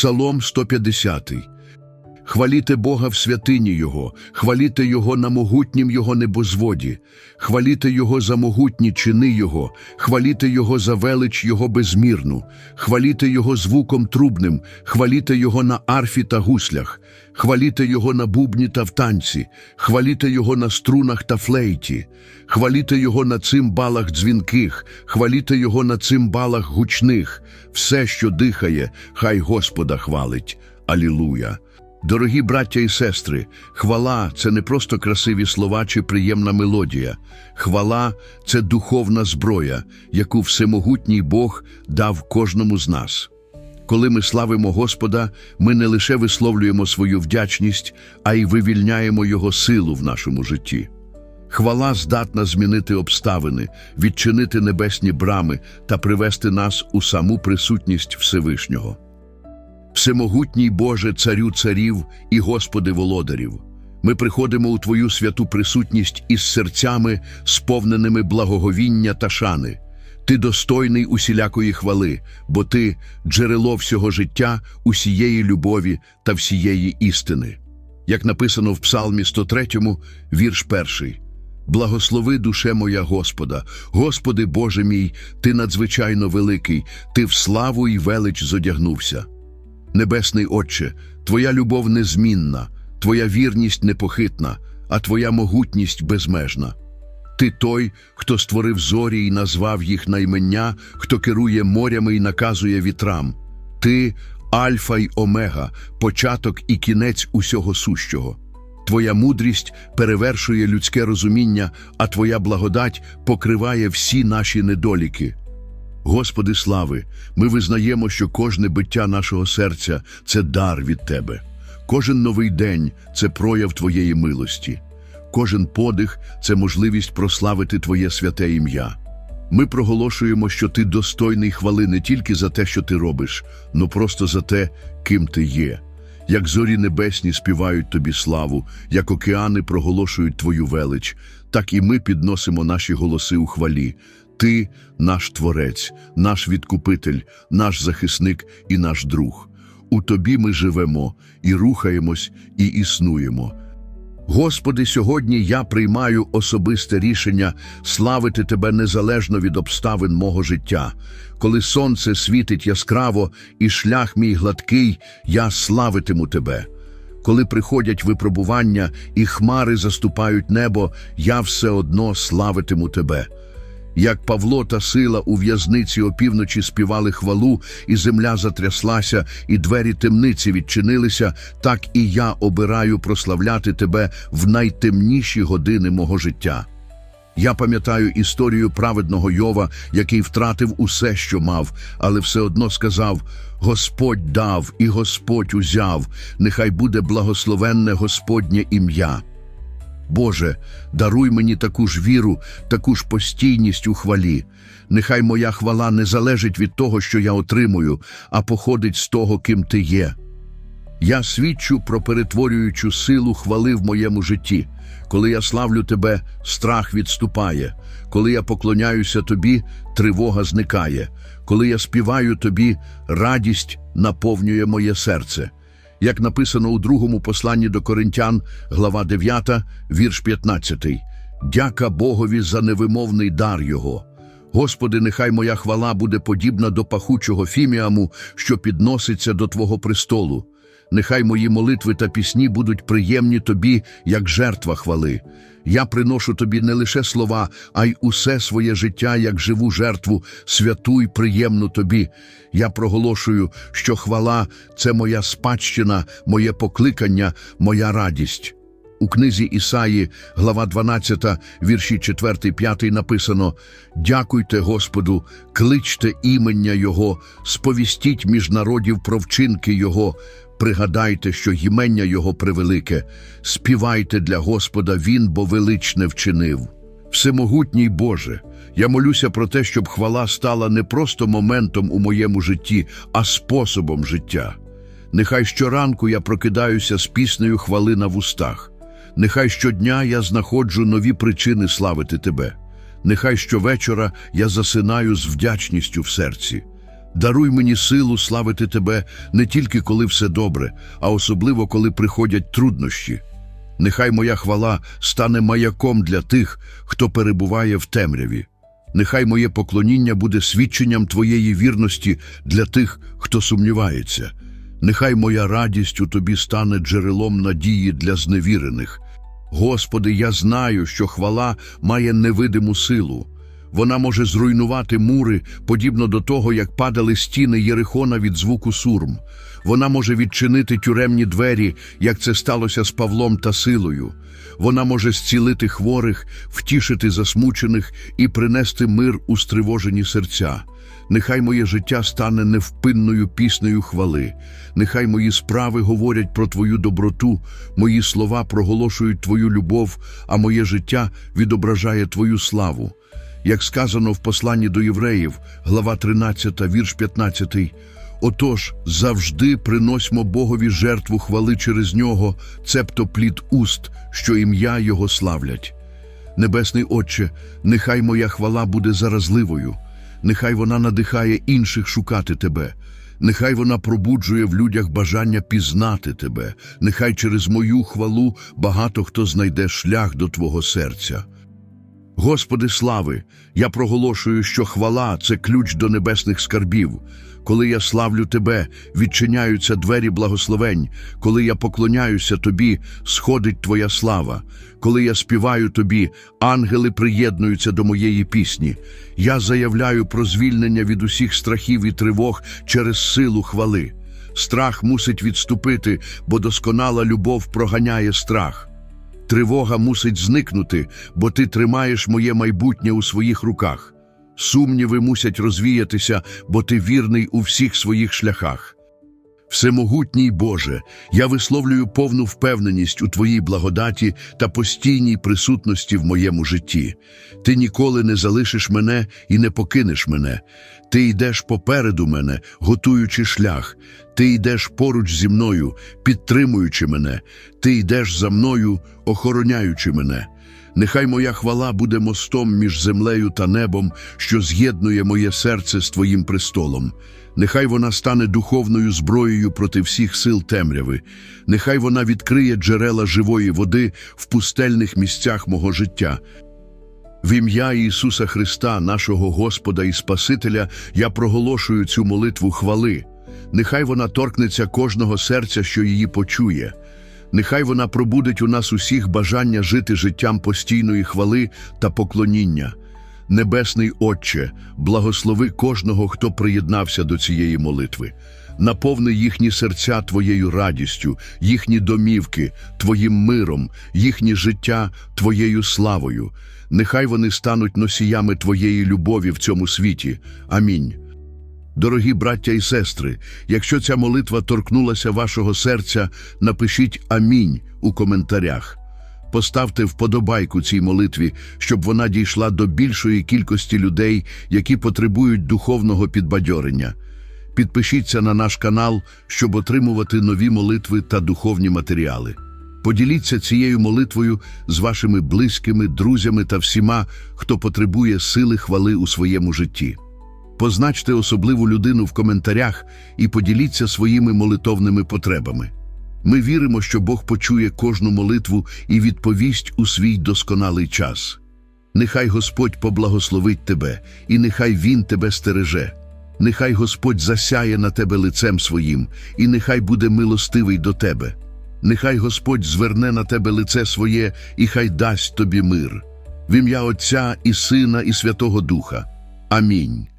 Псалом 150. Хваліте Бога в святині Його, хваліте Його на могутнім Його небозводі, хваліте Його за могутні чини Його, хваліте Його за велич Його безмірну, хваліте Його звуком трубним, хваліте Його на арфі та гуслях, хваліте Його на бубні та в танці, хваліте Його на струнах та флейті, хваліте Його на цимбалах дзвінких, хваліте Його на цимбалах гучних, все, що дихає, хай Господа хвалить. Алілуя! Дорогі браття і сестри, хвала це не просто красиві слова чи приємна мелодія. Хвала це духовна зброя, яку всемогутній Бог дав кожному з нас. Коли ми славимо Господа, ми не лише висловлюємо свою вдячність, а й вивільняємо Його силу в нашому житті. Хвала здатна змінити обставини, відчинити небесні брами та привести нас у саму присутність Всевишнього. Всемогутній Боже, Царю царів і Господи володарів, ми приходимо у Твою святу присутність із серцями, сповненими благоговіння та шани. Ти достойний усілякої хвали, бо Ти – джерело всього життя, усієї любові та всієї істини. Як написано в Псалмі 103, вірш перший. Благослови душе моя Господа, Господи Боже мій, Ти надзвичайно великий, Ти в славу і велич зодягнувся. Небесний Отче, Твоя любов незмінна, Твоя вірність непохитна, а Твоя могутність безмежна. Ти той, хто створив зорі і назвав їх на імення, хто керує морями і наказує вітрам. Ти Альфа й Омега, початок і кінець усього сущого. Твоя мудрість перевершує людське розуміння, а Твоя благодать покриває всі наші недоліки. Господи слави, ми визнаємо, що кожне биття нашого серця це дар від Тебе. Кожен новий день це прояв Твоєї милості. Кожен подих це можливість прославити Твоє святе ім'я. Ми проголошуємо, що Ти достойний хвали не тільки за те, що ти робиш, но просто за те, ким ти є. Як зорі небесні співають тобі славу, як океани проголошують Твою велич, так і ми підносимо наші голоси у хвалі. Ти наш Творець, наш Відкупитель, наш захисник і наш друг. У Тобі ми живемо і рухаємось, і існуємо. Господи, сьогодні я приймаю особисте рішення славити Тебе незалежно від обставин мого життя. Коли сонце світить яскраво і шлях мій гладкий, я славитиму Тебе. Коли приходять випробування і хмари заступають небо, я все одно славитиму Тебе. Як Павло та сила у в'язниці опівночі співали хвалу, і земля затряслася, і двері темниці відчинилися, так і я обираю прославляти тебе в найтемніші години мого життя. Я пам'ятаю історію праведного Йова, який втратив усе, що мав, але все одно сказав: Господь дав і Господь узяв, нехай буде благословенне Господнє ім'я. Боже, даруй мені таку ж віру, таку ж постійність у хвалі. Нехай моя хвала не залежить від того, що я отримую, а походить з того, ким ти є. Я свідчу про перетворюючу силу хвали в моєму житті. Коли я славлю тебе, страх відступає. Коли я поклоняюся тобі, тривога зникає. Коли я співаю тобі, радість наповнює моє серце як написано у другому посланні до Коринтян, глава 9, вірш 15. Дяка Богові за невимовний дар Його. Господи, нехай моя хвала буде подібна до пахучого фіміаму, що підноситься до Твого престолу. Нехай мої молитви та пісні будуть приємні тобі, як жертва хвали. Я приношу тобі не лише слова, а й усе своє життя, як живу жертву, святу й приємну тобі. Я проголошую, що хвала це моя спадщина, моє покликання, моя радість. У книзі Ісаї, глава 12, вірші 4, 5 написано «Дякуйте Господу, кличте імення Його, сповістіть між народів про вчинки Його, пригадайте, що ймення Його превелике, співайте для Господа Він, бо величне вчинив». Всемогутній Боже, я молюся про те, щоб хвала стала не просто моментом у моєму житті, а способом життя. Нехай щоранку я прокидаюся з піснею хвали на вустах. Нехай щодня я знаходжу нові причини славити Тебе. Нехай щовечора я засинаю з вдячністю в серці. Даруй мені силу славити Тебе не тільки коли все добре, а особливо коли приходять труднощі. Нехай моя хвала стане маяком для тих, хто перебуває в темряві. Нехай моє поклоніння буде свідченням Твоєї вірності для тих, хто сумнівається. Нехай моя радість у Тобі стане джерелом надії для зневірених. Господи, я знаю, що хвала має невидиму силу. Вона може зруйнувати мури, подібно до того, як падали стіни Єрихона від звуку сурм. Вона може відчинити тюремні двері, як це сталося з Павлом та силою. Вона може зцілити хворих, втішити засмучених і принести мир у стривожені серця. Нехай моє життя стане невпинною піснею хвали. Нехай мої справи говорять про Твою доброту, мої слова проголошують Твою любов, а моє життя відображає Твою славу. Як сказано в посланні до євреїв, глава 13, вірш 15, «Отож, завжди приносьмо Богові жертву хвали через нього, цебто плід уст, що ім'я Його славлять». Небесний Отче, нехай моя хвала буде заразливою, нехай вона надихає інших шукати Тебе, нехай вона пробуджує в людях бажання пізнати Тебе, нехай через мою хвалу багато хто знайде шлях до Твого серця. Господи слави, я проголошую, що хвала це ключ до небесних скарбів. Коли я славлю Тебе, відчиняються двері благословень. Коли я поклоняюся Тобі, сходить Твоя слава. Коли я співаю Тобі, ангели приєднуються до моєї пісні. Я заявляю про звільнення від усіх страхів і тривог через силу хвали. Страх мусить відступити, бо досконала любов проганяє страх. Тривога мусить зникнути, бо ти тримаєш моє майбутнє у своїх руках. Сумніви мусять розвіятися, бо ти вірний у всіх своїх шляхах. Всемогутній Боже, я висловлюю повну впевненість у Твоїй благодаті та постійній присутності в моєму житті. Ти ніколи не залишиш мене і не покинеш мене. Ти йдеш попереду мене, готуючи шлях. Ти йдеш поруч зі мною, підтримуючи мене. Ти йдеш за мною, охороняючи мене. Нехай моя хвала буде мостом між землею та небом, що з'єднує моє серце з Твоїм престолом. Нехай вона стане духовною зброєю проти всіх сил темряви. Нехай вона відкриє джерела живої води в пустельних місцях мого життя. В ім'я Ісуса Христа, нашого Господа і Спасителя, я проголошую цю молитву хвали. Нехай вона торкнеться кожного серця, що її почує. Нехай вона пробудить у нас усіх бажання жити життям постійної хвали та поклоніння. Небесний Отче, благослови кожного, хто приєднався до цієї молитви. Наповни їхні серця Твоєю радістю, їхні домівки, Твоїм миром, їхнє життя Твоєю славою. Нехай вони стануть носіями Твоєї любові в цьому світі. Амінь. Дорогі браття і сестри, якщо ця молитва торкнулася вашого серця, напишіть Амінь у коментарях. Поставте вподобайку цій молитві, щоб вона дійшла до більшої кількості людей, які потребують духовного підбадьорення. Підпишіться на наш канал, щоб отримувати нові молитви та духовні матеріали. Поділіться цією молитвою з вашими близькими, друзями та всіма, хто потребує сили хвали у своєму житті. Позначте особливу людину в коментарях і поділіться своїми молитовними потребами. Ми віримо, що Бог почує кожну молитву і відповість у свій досконалий час. Нехай Господь поблагословить тебе, і нехай Він тебе стереже. Нехай Господь засяє на тебе лицем своїм, і нехай буде милостивий до тебе. Нехай Господь зверне на тебе лице своє, і хай дасть тобі мир. В ім'я Отця і Сина, і Святого Духа. Амінь.